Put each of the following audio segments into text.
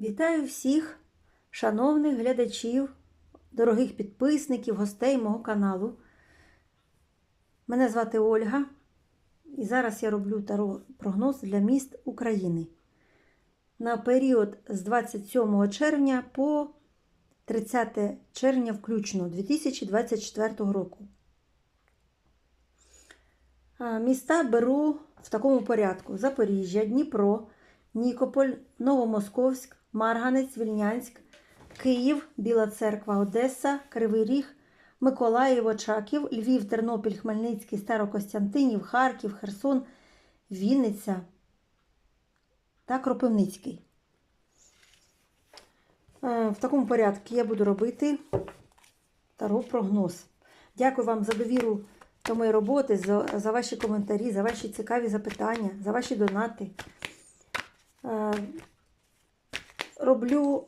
Вітаю всіх, шановних глядачів, дорогих підписників, гостей мого каналу. Мене звати Ольга, і зараз я роблю таро прогноз для міст України на період з 27 червня по 30 червня включно 2024 року. Міста беру в такому порядку: Запоріжжя, Дніпро, Нікополь, Новомосковськ, Марганець, Вільнянськ, Київ, Біла Церква, Одеса, Кривий Ріг, Миколаїв, Очаків, Львів, Тернопіль, Хмельницький, Старокостянтинів, Харків, Херсон, Вінниця та Кропивницький. Е, В такому порядку я буду робити таро прогноз. Дякую вам за довіру до моєї роботи, за, за ваші коментарі, за ваші цікаві запитання, за ваші донати. Роблю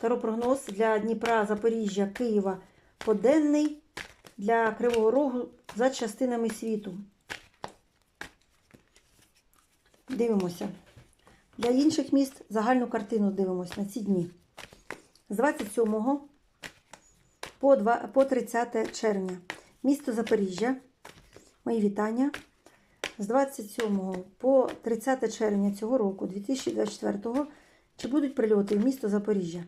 таропрогноз для Дніпра, Запоріжжя, Києва поденний, для Кривого Рогу за частинами світу. Дивимося. Для інших міст загальну картину дивимося на ці дні. З 27 по, 2, по 30 червня. Місто Запоріжжя. Мої вітання. З 27 по 30 червня цього року, 2024 чи будуть прильоти в місто Запоріжжя?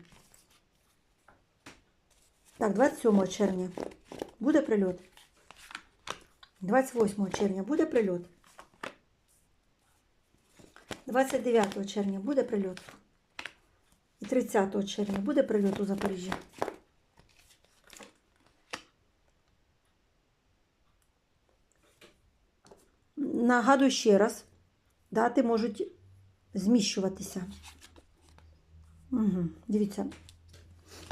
Так, 27 червня буде прильот. 28 червня буде прильот. 29 червня буде прильот. І 30 червня буде прильот у Запоріжжі. Нагадую ще раз, дати можуть зміщуватися. Угу. Дивіться.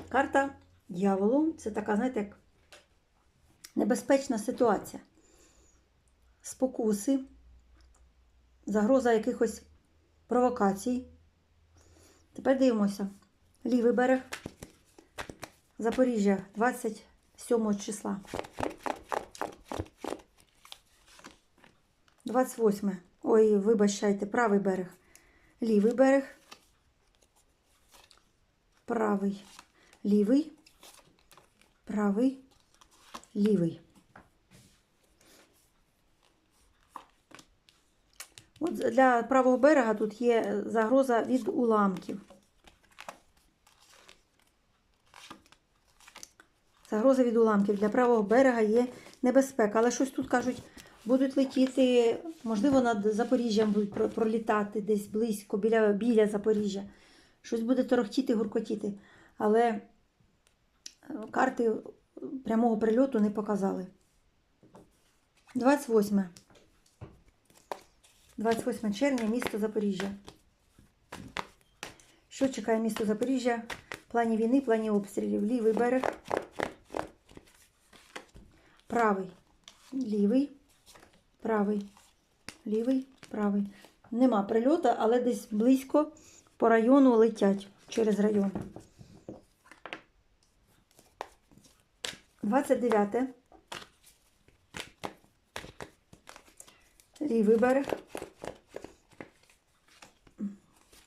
Карта дьяволу це така, знаєте, як небезпечна ситуація. Спокуси, загроза якихось провокацій. Тепер дивимося. Лівий берег. Запоріжжя 27 числа. 28. Ой, вибачайте, правий берег. Лівий берег. Правий. Лівий. Правий. Лівий. От для правого берега тут є загроза від уламків. Загроза від уламків. Для правого берега є небезпека. Але щось тут кажуть, будуть летіти, можливо, над Запоріжжям будуть пролітати десь близько, біля, біля Запоріжжя. Щось буде торохтіти, гуркотіти. Але е, карти прямого прильоту не показали. 28. 28 червня, місто Запоріжжя. Що чекає місто Запоріжжя в плані війни, плані обстрілів? Лівий берег. Правий. Лівий. Правий. Лівий, правий. Нема прильота, але десь близько по району летять через район. 29. Лівий берег.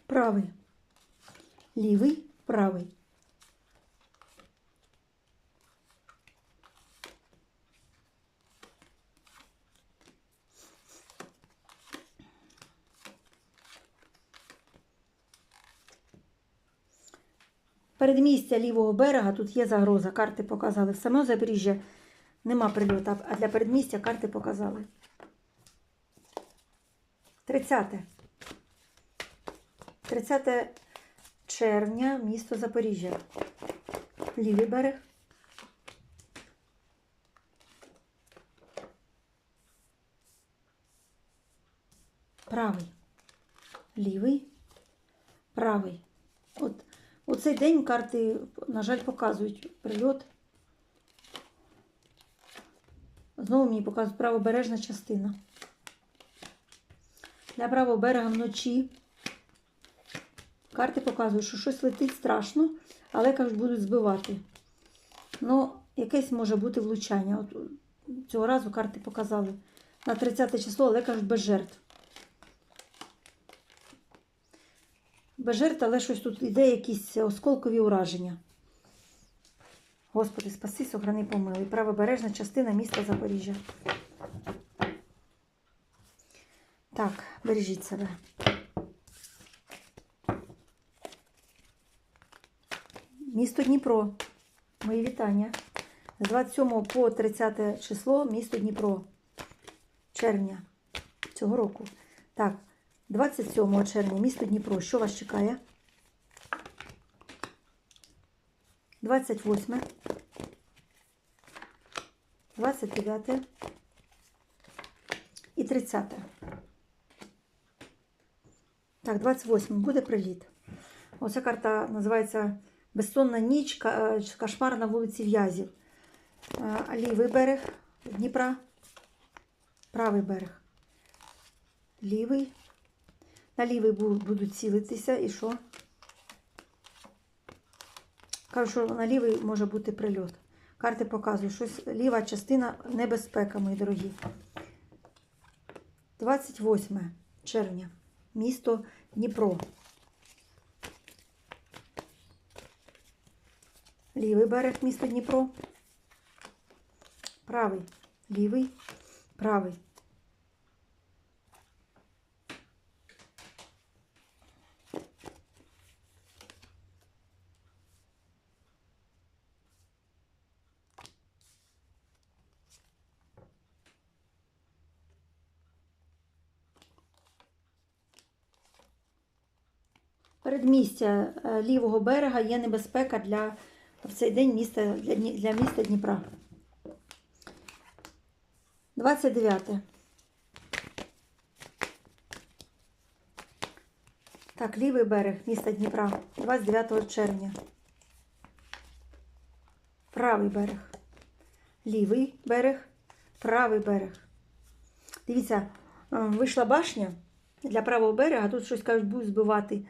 Правий. Лівий, правий. Передмістя лівого берега тут є загроза. Карти показали. В саме Запоріжжя нема прильоту, а для передмістя карти показали. 30. 30 червня, місто Запоріжжя. Лівий берег. Правий. Лівий. Правий. У цей день карти, на жаль, показують прильот. Знову мені показують правобережна частина. Для правого берега вночі карти показують, що щось летить страшно, але кажуть, будуть збивати. Ну, якесь може бути влучання. От цього разу карти показали на 30 число, але кажуть без жертв. Жертв, але щось тут іде, якісь осколкові ураження. Господи, спаси, сохрани, помилуй. Правобережна частина міста Запоріжжя. Так, бережіть себе. Місто Дніпро. Мої вітання. З 27 по 30 число місто Дніпро. Червня цього року. Так, 27 червня місто Дніпро. Що вас чекає? 28. 29 і 30. Так, 28 буде приліт. Оця карта називається Безсонна ніч, е, кошмар на вулиці В'язів. Е, Лівий берег Дніпра, правий берег. Лівий. На лівий бу- будуть цілитися і що? Кажу, що на лівий може бути прильот. Карти показують, щось ліва частина небезпека, мої дорогі. 28 червня. Місто Дніпро. Лівий берег місто Дніпро. Правий. Лівий. Правий. Передмістя е, лівого берега є небезпека для в цей день міста, для, для міста Дніпра. 29. Так, лівий берег міста Дніпра. 29 червня. Правий берег. Лівий берег. Правий берег. Дивіться, е, вийшла башня для правого берега. Тут щось кажуть, будуть збивати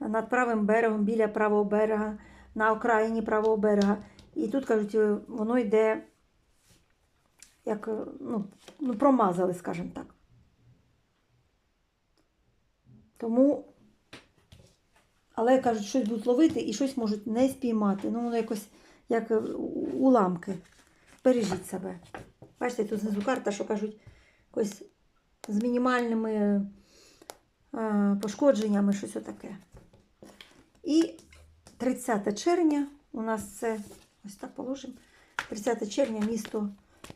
над правим берегом, біля правого берега, на окраїні правого берега. І тут, кажуть, е, воно йде, як, е, ну, ну промазали, скажімо так. Тому, але кажуть, щось будуть ловити і щось можуть не спіймати. Ну, воно якось як е, уламки. Бережіть себе. Бачите, тут знизу карта, що кажуть, якось з мінімальними пошкодженнями, щось отаке. І 30 червня у нас це, ось так положимо. 30 червня місто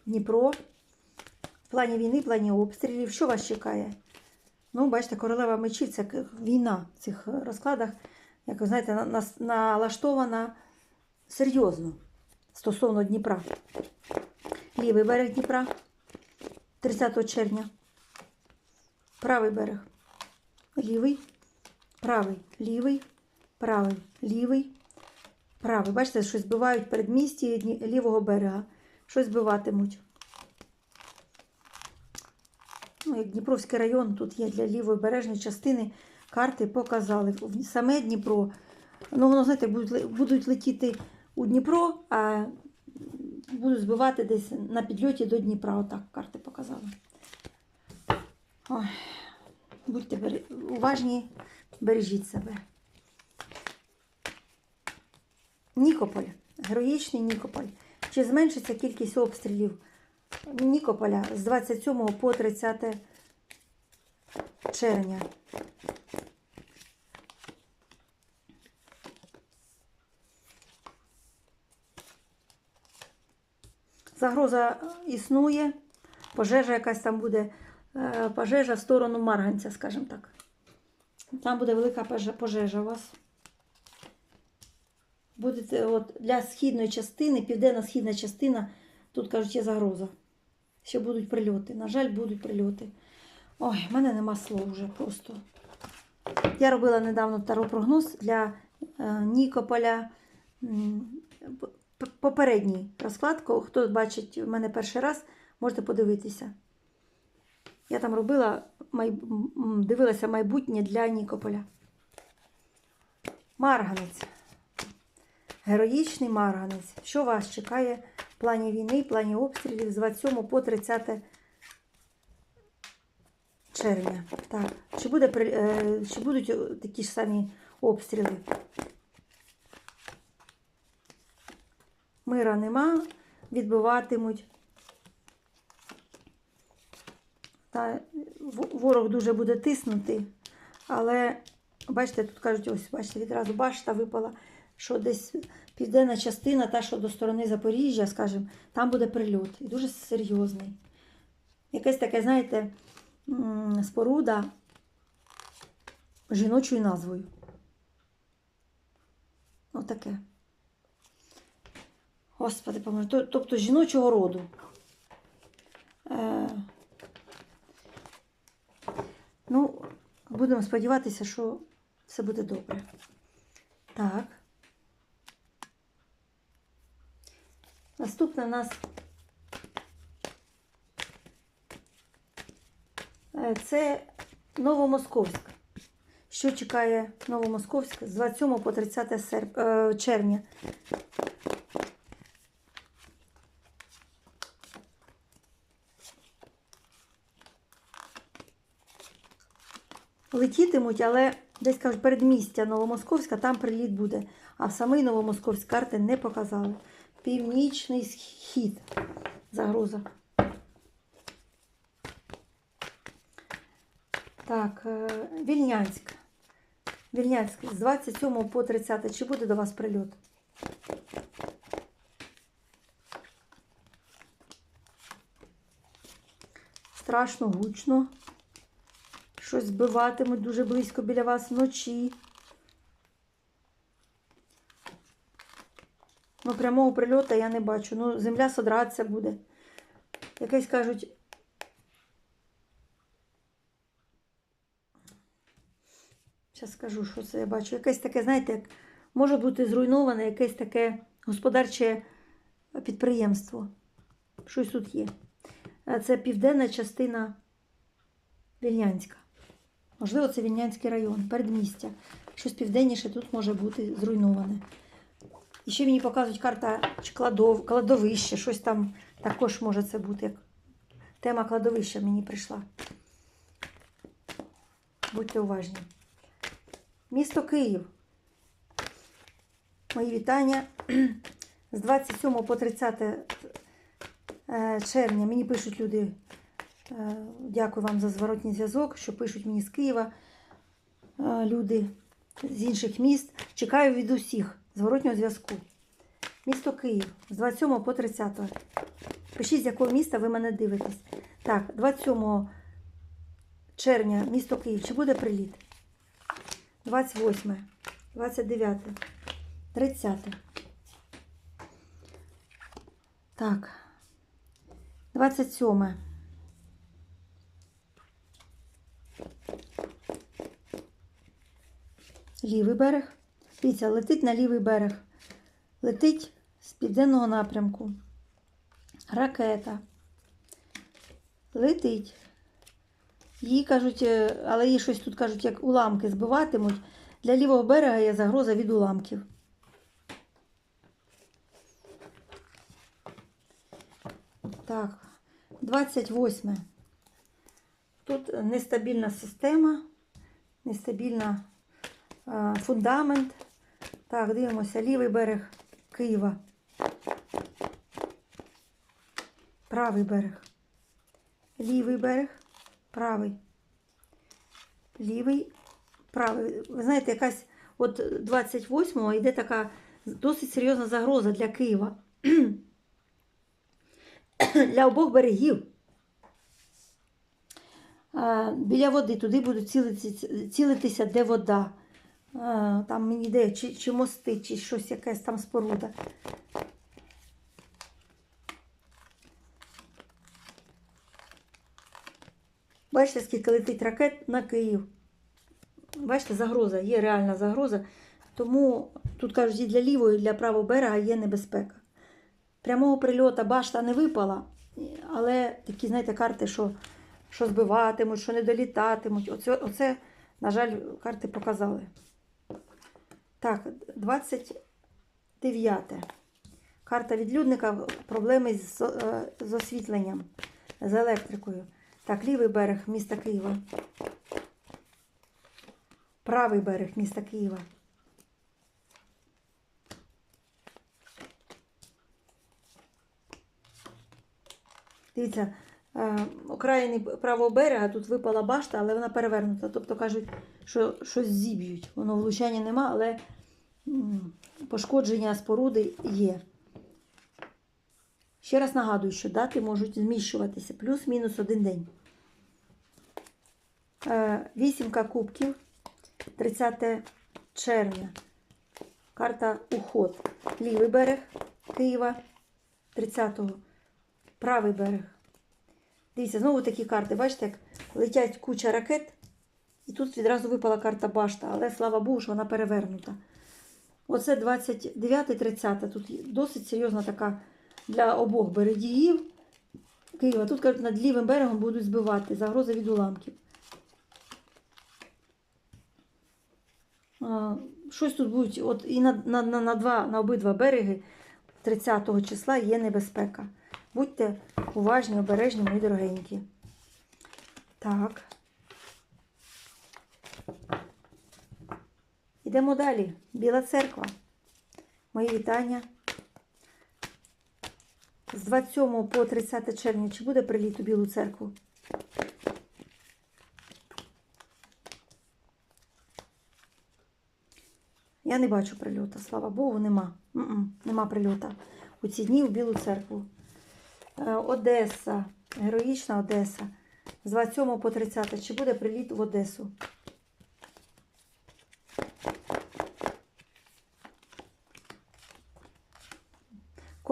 Дніпро. В плані війни, в плані обстрілів. Що вас чекає? Ну, бачите, королева мечів це війна в цих розкладах, як ви знаєте, налаштована серйозно стосовно Дніпра. Лівий берег Дніпра 30 червня. Правий берег. Лівий, правий, лівий, правий, лівий, правий. Бачите, щось збивають передмісті лівого берега. Щось збиватимуть. Ну, як Дніпровський район, тут є для лівої бережної частини карти показали. Саме Дніпро. Ну, воно, знаєте, будуть, летіти у Дніпро, а будуть збивати десь на підльоті до Дніпра. Отак карти показали. Ой. Будьте уважні, бережіть себе. Нікополь. Героїчний Нікополь. Чи зменшиться кількість обстрілів Нікополя з 27 по 30 червня? Загроза існує, пожежа якась там буде, е, пожежа в сторону Марганця, скажімо так. Там буде велика пожежа- пожежа у вас. Будете от для східної частини, південно-східна частина, тут кажуть, є загроза. Ще будуть прильоти. На жаль, будуть прильоти. Ой, в мене нема слов вже просто. Я робила недавно таро-прогноз для е, Нікополя. Попередній розклад, хто бачить в мене перший раз, можете подивитися. Я там робила, дивилася майбутнє для Нікополя. Марганець. Героїчний марганець. Що вас чекає в плані війни, в плані обстрілів з 27 по 30 червня? Так. Чи, буде, е, чи будуть е, такі ж самі обстріли. Мира нема, відбиватимуть. Та ворог дуже буде тиснути, але бачите, тут кажуть, ось, бачите, відразу башта випала, що десь південна частина, та, що до сторони Запоріжжя, скажімо, там буде прильот. І дуже серйозний. Якесь таке, знаєте, споруда жіночою назвою. Отаке. Господи, поможе. Тобто жіночого роду. Е, ну, будемо сподіватися, що все буде добре. Так. Наступне у нас е, це Новомосковськ. Що чекає Новомосковськ з 27 по 30 серп... е, червня? Летітимуть, але десь кажуть, передмістя Новомосковська, там приліт буде. А в самий Новомосковськ карти не показали. Північний схід. Загроза. Так, е, Вільнянськ. Вільнянськ з 27 по 30. Чи буде до вас прильот? Страшно гучно. Щось збиватимуть дуже близько біля вас вночі. Ну, прямого прильоту я не бачу. Ну, земля содратися буде. Якесь кажуть. Зараз скажу, що це я бачу. Якесь таке, знаєте, як може бути зруйноване якесь таке господарче підприємство. Щось тут є. Це південна частина Вільнянська. Можливо, це Вільнянський район, передмістя. Щось південніше тут може бути зруйноване. І ще мені показують карта кладов, кладовище, щось там також може це бути. Як тема кладовища мені прийшла. Будьте уважні. Місто Київ. Мої вітання. З 27 по 30 е, червня мені пишуть люди. е, Дякую вам за зворотній зв'язок, що пишуть мені з Києва е, люди з інших міст. Чекаю від усіх зворотнього зв'язку. Місто Київ з 27 по 30. Пишіть, з якого міста ви мене дивитесь. Так, 27 червня місто Київ. Чи буде приліт? 28, 29, 30. Так. 27. Лівий берег. Дивіться, летить на лівий берег. Летить з південного напрямку. Ракета. Летить. Її кажуть, е, але її щось тут кажуть, як уламки збиватимуть. Для лівого берега є загроза від уламків. Так, 28. Тут нестабільна система, нестабільна е, фундамент. Так, дивимося, лівий берег Києва. Правий берег. Лівий берег, правий. Лівий, правий. Ви знаєте, якась от 28-го йде така досить серйозна загроза для Києва. для обох берегів. Біля води туди будуть цілитися, цілитися де вода. Там мені йде чи, чи мости, чи щось якась там споруда. Бачите, скільки летить ракет на Київ. Бачите, загроза, є реальна загроза. Тому тут кажуть, і для лівого, і для правого берега є небезпека. Прямого прильоту башта не випала, але такі, знаєте, карти, що, що збиватимуть, що не долітатимуть. Оце, оце, на жаль, карти показали. Так, 29. Карта відлюдника, проблеми з, е, з освітленням, з електрикою. Так, лівий берег міста Києва. правий берег міста Києва. Дивіться, е, окраїни правого берега тут випала башта, але вона перевернута. Тобто кажуть, що щось зіб'ють. Воно влучання нема, але пошкодження споруди є. Ще раз нагадую, що дати можуть зміщуватися плюс-мінус один день. Е, Вісімка кубків, 30 червня. Карта Уход. Лівий берег Києва 30-го. Правий берег. Дивіться, знову такі карти. Бачите, як летять куча ракет. І тут відразу випала карта башта, але слава Богу, що вона перевернута. Оце 29-30. Тут досить серйозна така для обох берегів Києва. Тут кажуть, над лівим берегом будуть збивати. Загроза від уламків. Щось тут будуть, от і на, на, на, на, два, на обидва береги 30 числа є небезпека. Будьте уважні, обережні, мої дорогенькі. Так. Йдемо далі. Біла церква. Мої вітання. З 27 по 30 червня чи буде приліт у Білу церкву? Я не бачу прильота, слава Богу, нема. М-м, нема прильота у ці дні в Білу церкву. Е, Одеса, героїчна Одеса. З 27 по 30 чи буде приліт в Одесу?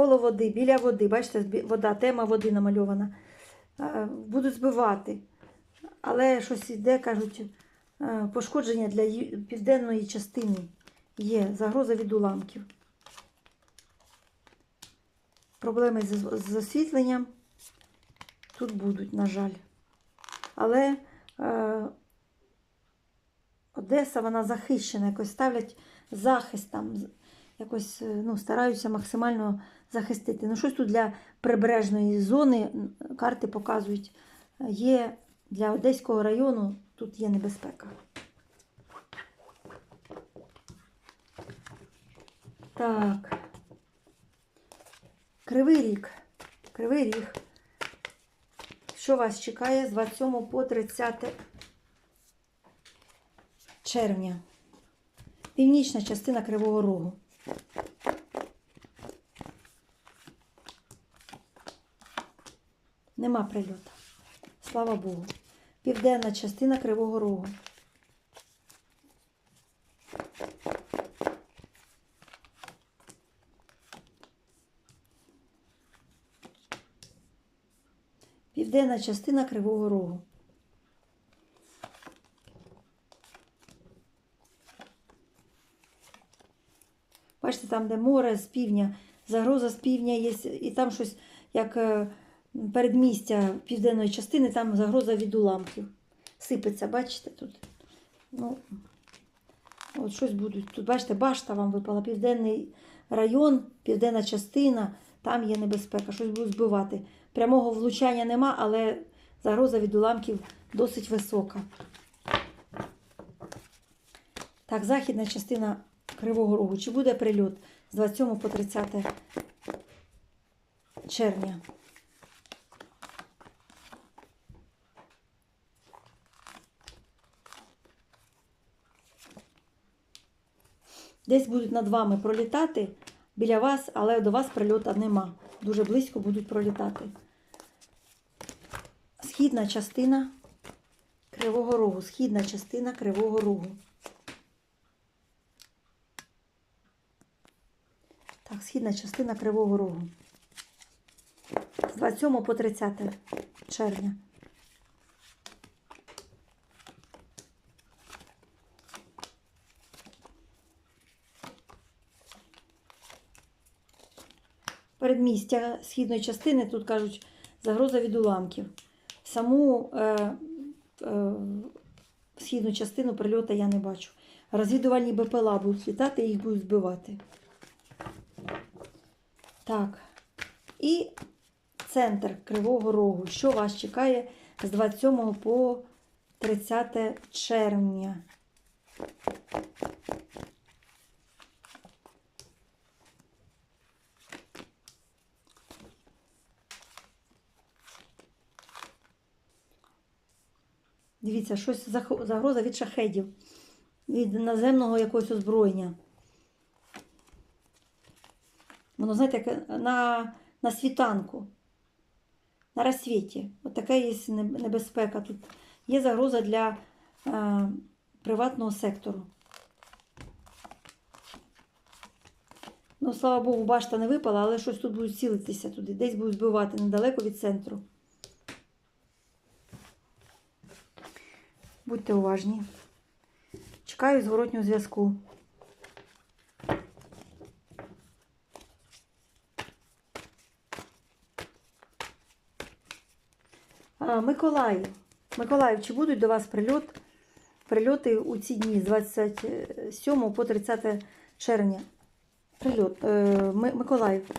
Коло води, біля води, бачите, вода, тема води намальована. Будуть збивати. Але щось іде, кажуть, е, пошкодження для південної частини є. Загроза від уламків. Проблеми з, з освітленням тут будуть, на жаль. Але е, Одеса, вона захищена, якось ставлять захист там, якось е, ну, стараються максимально захистити. Ну, щось тут для прибережної зони карти показують. е, Є для Одеського району тут є небезпека. Так. Кривий рік. Кривий ріг. Що вас чекає з 27 по 30 червня? Північна частина Кривого Рогу. Нема прильоту. Слава Богу. Південна частина Кривого Рогу. Південна частина Кривого Рогу. Бачите, там, де море з півдня, загроза з півдня є, і там щось, як е, передмістя південної частини, там загроза від уламків. Сипеться, бачите тут. Ну, от щось будуть. Тут, бачите, башта вам випала, південний район, південна частина, там є небезпека, щось будуть збивати. Прямого влучання нема, але загроза від уламків досить висока. Так, західна частина Кривого Рогу. Чи буде прильот з 27 по 30 червня? Десь будуть над вами пролітати біля вас, але до вас прильота нема. Дуже близько будуть пролітати. Східна частина Кривого Рогу. Східна частина Кривого Рогу. Так, східна частина Кривого Рогу. З 27 по 30 червня. Передмістя східної частини, тут кажуть, загроза від уламків. Саму е, е, східну частину прильоту я не бачу. Розвідувальні БПЛА будуть літати їх будуть збивати. Так. І центр Кривого Рогу. Що вас чекає з 27 по 30 червня? Дивіться, щось загроза від шахедів, від наземного якогось озброєння. Воно, знаєте, як на, на світанку, на розсвіті. От така є небезпека. Тут є загроза для е, приватного сектору. Ну, слава Богу, башта не випала, але щось тут будуть цілитися туди, десь будуть збивати недалеко від центру. Будьте уважні. Чекаю зворотнього зв'язку. Миколаїв. Миколаїв, чи будуть до вас прильот, прильоти у ці дні з 27 по 30 червня? Прильот. Е, Миколаїв.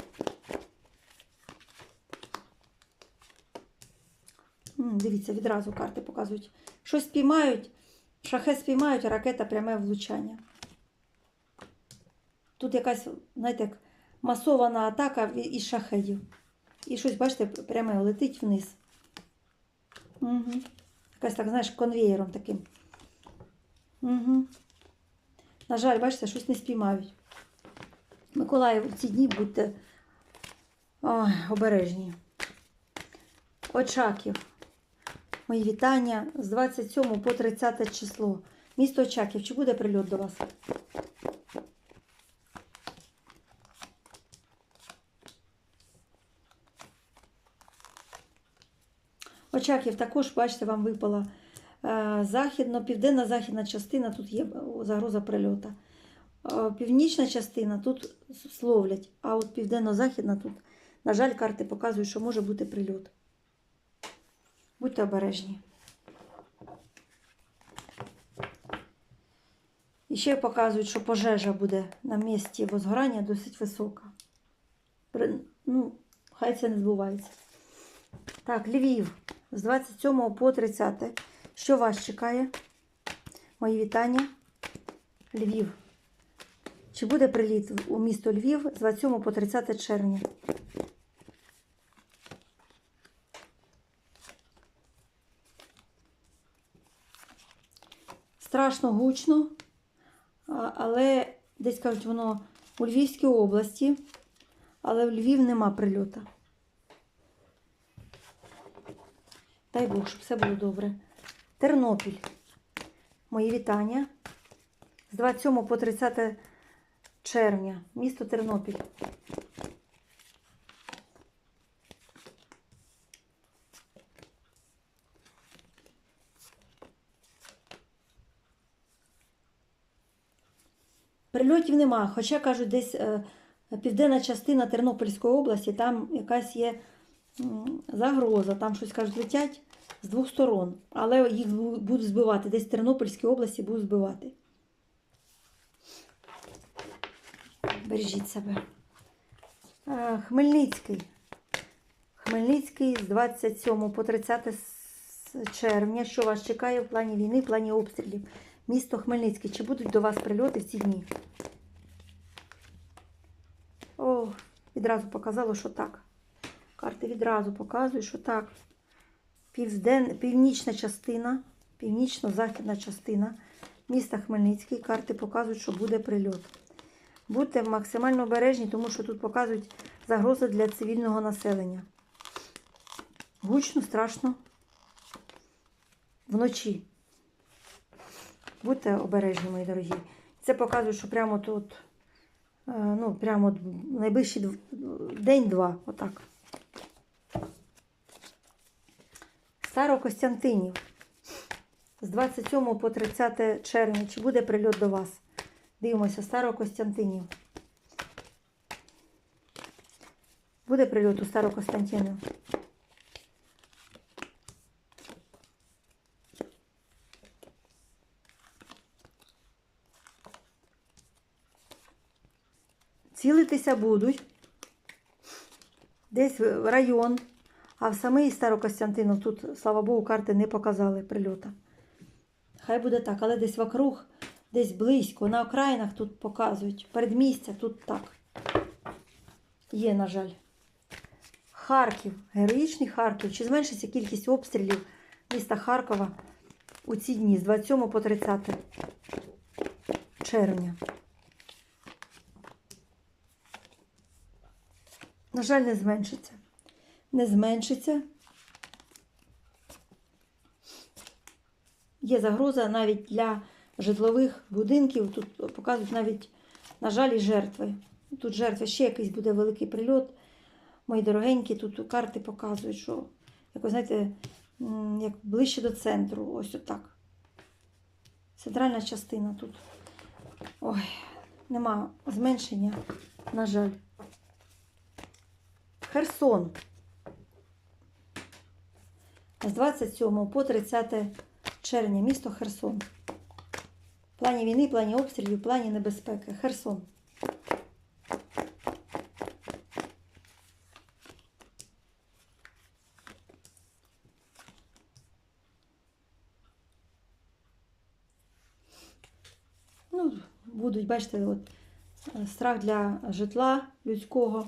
Дивіться, відразу карти показують. Щось спіймають, шахет спіймають, а ракета пряме влучання. Тут якась, знаєте, як масована атака із шахедів. І щось, бачите, пряме летить вниз. Угу. Якась так, знаєш, конвеєром таким. Угу. На жаль, бачите, щось не спіймають. Миколаїв, у ці дні будьте ой, обережні. Очаків. Мої вітання з 27 по 30 число. Місто Очаків. Чи буде прильот до вас? Очаків також, бачите, вам випала е, західно, південно-західна частина, тут є загроза прильота. Е, Північна частина тут словлять, а от південно-західна тут, на жаль, карти показують, що може бути прильот. Будьте обережні. І ще показують, що пожежа буде на місці возгорання досить висока. Ну, хай це не збувається. Так, Львів з 27 по 30. Що вас чекає? Мої вітання. Львів. Чи буде приліт у місто Львів з 27 по 30 червня? Страшно гучно, але десь кажуть, воно у Львівській області, але в Львів нема прильота. Дай Бог, щоб все було добре. Тернопіль. Мої вітання. З 27 по 30 червня. Місто Тернопіль. Прильотів нема, хоча кажуть, десь е, південна частина Тернопільської області, там якась є загроза, там щось кажуть, летять з двох сторон, але їх будуть збивати. Десь в Тернопільській області будуть збивати. Бережіть себе. Е, Хмельницький. Хмельницький з 27 по 30 червня. Що вас чекає в плані війни, в плані обстрілів? Місто Хмельницький. Чи будуть до вас прильоти в ці дні? О, відразу показало, що так. Карти відразу показують, що так. Півден... Північна частина, північно-західна частина міста Хмельницький. Карти показують, що буде прильот. Будьте максимально обережні, тому що тут показують загрози для цивільного населення. Гучно, страшно. Вночі. Будьте обережні, мої дорогі. Це показує, що прямо тут, е, ну, прямо найближчий день-два. Отак. Старокостянтинів. З 27 по 30 червня. Чи буде прильот до вас? Дивимося, Старокостянтинів. Буде прильот у Старокостянтинів? Цілитися будуть. Десь район. А в самий Старокостянтинов тут, слава Богу, карти не показали прильота. Хай буде так, але десь вокруг десь близько. На окраїнах тут показують. Передмістя тут так. Є, на жаль. Харків, героїчний Харків. Чи зменшиться кількість обстрілів міста Харкова у ці дні з 27 по 30 червня? На жаль, не зменшиться. Не зменшиться. Є загроза навіть для житлових будинків. Тут показують навіть, на жаль, і жертви. Тут жертви ще якийсь буде великий прильот. Мої дорогенькі, тут карти показують, що якось, знаєте, як ближче до центру. Ось отак. Центральна частина тут. Ой, нема зменшення, на жаль. Херсон. З 27 по 30 червня місто Херсон. В плані війни, в плані обстрілів, в плані небезпеки. Херсон. Ну, будуть, бачите, от, е, страх для житла людського.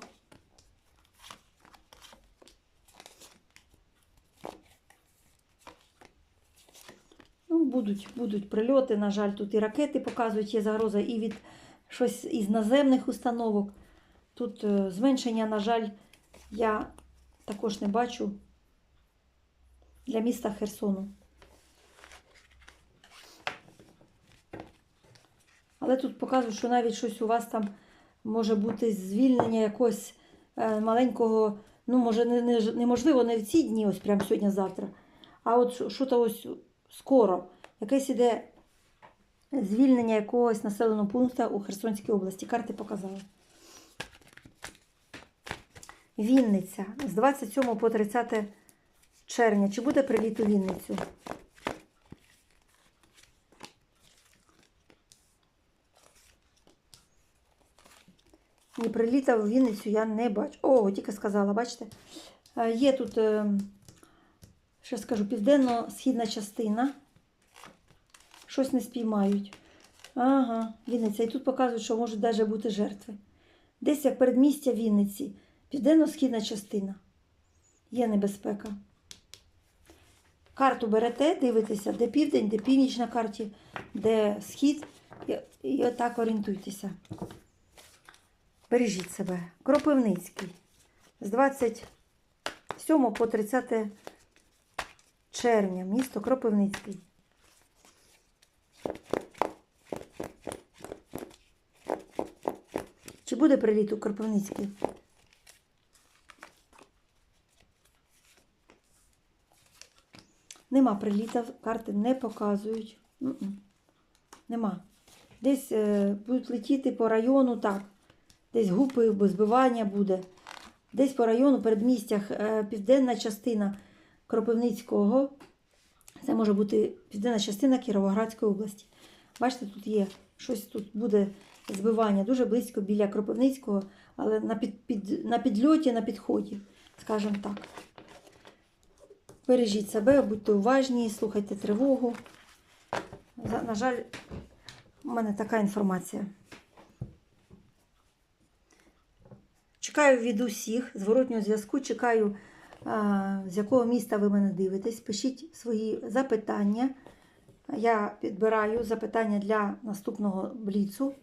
Ну, будуть, будуть прильоти, на жаль, тут і ракети показують, є загроза і від щось із наземних установок. Тут е, зменшення, на жаль, я також не бачу для міста Херсону. Але тут показують, що навіть щось у вас там може бути звільнення якогось е, маленького, ну, може, не, не, неможливо не в ці дні, ось прямо сьогодні-завтра, а от що- що-то ось скоро. Якесь іде звільнення якогось населеного пункту у Херсонській області. Карти показали. Вінниця з 27 по 30 червня. Чи буде приліт у Вінницю? Ні, приліта в Вінницю я не бачу. О, тільки сказала, бачите? Е, Є тут, е, що скажу, південно-східна частина. Щось не спіймають. Ага, Вінниця. І тут показують, що можуть навіть бути жертви. Десь як передмістя Вінниці, південно-східна частина. Є небезпека. Карту берете, дивитеся, де південь, де північ на карті, де схід. І, і отак орієнтуйтеся. Бережіть себе. Кропивницький. З 27 по 30 червня. Місто Кропивницький. Чи буде приліт у Кропивницький? Нема приліта, карти не показують. Нема. Десь е, будуть летіти по району так. Десь гупи, збивання буде. Десь по району передмістях е, південна частина Кропивницького. Це може бути південна частина Кіровоградської області. Бачите, тут є щось тут буде збивання дуже близько біля Кропивницького, але на, під, під, на підльоті, на підході, скажімо так. Бережіть себе, будьте уважні, слухайте тривогу. На жаль, у мене така інформація. Чекаю від усіх зворотнього зв'язку. Чекаю, з якого міста ви мене дивитесь. Пишіть свої запитання. Я підбираю запитання для наступного бліцу.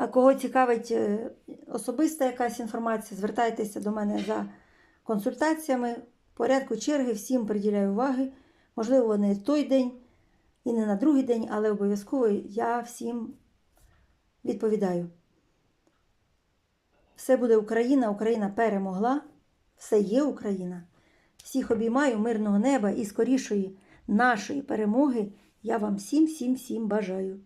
А Кого цікавить е, особиста якась інформація, звертайтеся до мене за консультаціями. В порядку черги всім приділяю уваги. Можливо, не той день і не на другий день, але обов'язково я всім відповідаю. Все буде Україна, Україна перемогла, все є Україна. Всіх обіймаю мирного неба і скорішої нашої перемоги. Я вам всім, всім, всім бажаю.